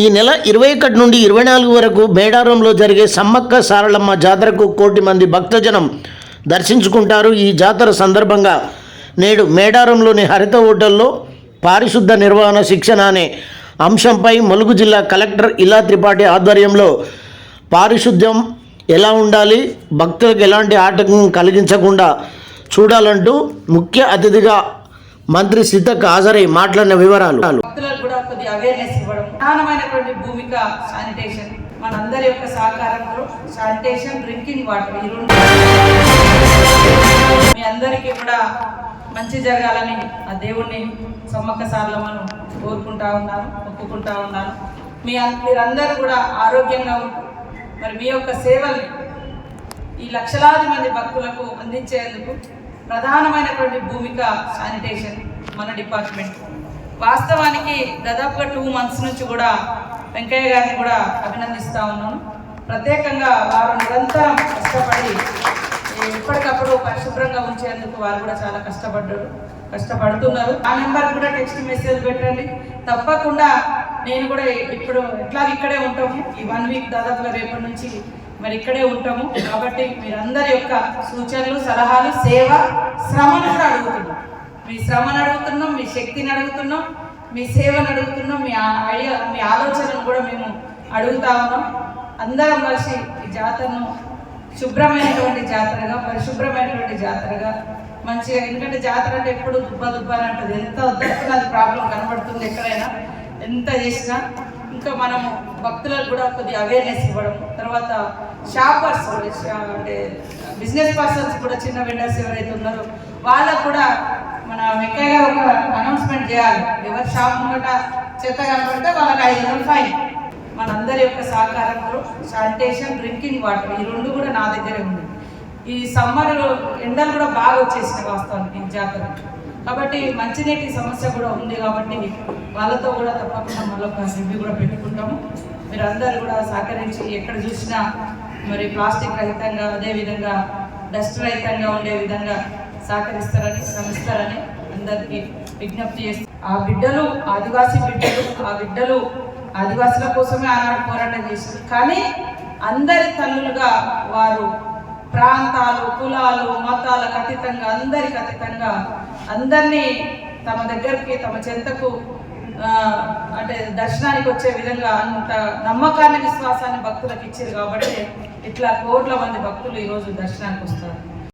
ఈ నెల ఇరవై ఒకటి నుండి ఇరవై నాలుగు వరకు మేడారంలో జరిగే సమ్మక్క సారళమ్మ జాతరకు కోటి మంది భక్తజనం దర్శించుకుంటారు. ఈ జాతర సందర్భంగా నేడు మేడారంలోని హరిత హోటల్లో పారిశుద్ధ నిర్వహణ శిక్షణ అనే అంశంపై ములుగు జిల్లా కలెక్టర్ ఇలా త్రిపాఠి ఆధ్వర్యంలో పారిశుద్ధ్యం ఎలా ఉండాలి భక్తులకు ఎలాంటి ఆటంకం కలిగించకుండా చూడాలంటూ ముఖ్య అతిథిగా మంత్రి సీతక్క హాజరై మాట్లాడిన వివరాలు. కొద్దిగా అవేర్నెస్ ఇవ్వడం. ప్రధానమైనటువంటి భూమిక శానిటేషన్ మనందరి యొక్క సహకారంతో శానిటేషన్ డ్రింకింగ్ వాటర్ ఈ రెండు మీ అందరికీ కూడా మంచి జరగాలని ఆ దేవుణ్ణి సమ్మక్క సార్లమ్మను కోరుకుంటా ఉన్నాను ఒప్పుకుంటా ఉన్నాను. మీ మీరందరూ కూడా ఆరోగ్యంగా ఉంటూ మరి మీ యొక్క సేవల్ని ఈ లక్షలాది మంది భక్తులకు అందించేందుకు ప్రధానమైనటువంటి భూమిక శానిటేషన్ మన డిపార్ట్మెంట్. వాస్తవానికి దాదాపుగా టూ మంత్స్ నుంచి కూడా వెంకయ్య గారిని కూడా అభినందిస్తూ ఉన్నాను ప్రత్యేకంగా వారు నిరంతరం కష్టపడి ఎప్పటికప్పుడు పరిశుభ్రంగా ఉంచేందుకు వారు కూడా చాలా కష్టపడ్డారు కష్టపడుతున్నారు. ఆ నెంబర్ కూడా టెక్స్ట్ మెసేజ్ పెట్టండి. తప్పకుండా నేను కూడా ఇప్పుడు ఎట్లా ఇక్కడే ఉంటాము. ఈ వన్ వీక్ దాదాపుగా రేపటి నుంచి మరి ఇక్కడే ఉంటాము. కాబట్టి మీరందరి యొక్క సూచనలు సలహాలు సేవ శ్రమను కూడా అడుగుతున్నాం. మీ శ్రమను అడుగుతున్నాం మీ శక్తిని అడుగుతున్నాం మీ సేవను అడుగుతున్నాం మీ ఆ- ఐడియా మీ ఆలోచనను కూడా మేము అడుగుతా ఉన్నాం. అందరం కలిసి ఈ జాతరను శుభ్రమైనటువంటి జాతరగా పరిశుభ్రమైనటువంటి జాతరగా మంచిగా ఎందుకంటే జాతర అంటే ఎప్పుడు దుబ్బ దుబ్బ అని ఎంత వద్దకున్నా అది ప్రాబ్లం కనబడుతుంది ఎక్కడైనా ఎంత చేసినా. ఇంకా మనము భక్తులకు కూడా కొద్ది అవేర్నెస్ ఇవ్వడం. తర్వాత షాపర్స్ అంటే బిజినెస్ పర్సన్స్ కూడా చిన్న వెండర్స్ ఎవరైతే ఉన్నారో వాళ్ళకు కూడా మన వెంకయ్య ఒక అనౌన్స్మెంట్ చేయాలి. ఎవరి షాప్ ముంగట చెత్త కనబడితే వాళ్ళకి ఐదు వందలు ఫైన్ మనందరి యొక్క సహకారంతో శానిటేషన్ డ్రింకింగ్ వాటర్ ఈ రెండు కూడా నా దగ్గరే ఉంది. ఈ సమ్మర్ ఎండలు కూడా బాగా వచ్చేసినాయి వాస్తవానికి ఈ జాతర కాబట్టి మంచినీటి సమస్య కూడా ఉంది కాబట్టి వాళ్ళతో కూడా తప్పకుండా మళ్ళొక రివ్యూ కూడా పెట్టుకుంటాము. మీరు అందరూ కూడా సహకరించి ఎక్కడ చూసినా మరి ప్లాస్టిక్ రహితంగా అదేవిధంగా డస్ట్ రహితంగా ఉండే విధంగా సహకరిస్తారని శ్రమిస్తారని అందరికీ విజ్ఞప్తి చేస్తారు ఆ బిడ్డలు ఆదివాసీ బిడ్డలు ఆ బిడ్డలు ఆదివాసుల కోసమే ఆనాడు పోరాటం చేశారు. కానీ అందరి తల్లులుగా వారు ప్రాంతాలు కులాలు మతాలకు అతీతంగా అందరికి అతీతంగా అందరినీ తమ దగ్గరికి తమ చెంతకు ఆ, అంటే దర్శనానికి వచ్చే విధంగా అంత నమ్మకాన్ని విశ్వాసాన్ని భక్తులకు ఇచ్చారు కాబట్టి ఇట్లా కోట్ల మంది భక్తులు ఈరోజు దర్శనానికి వస్తారు.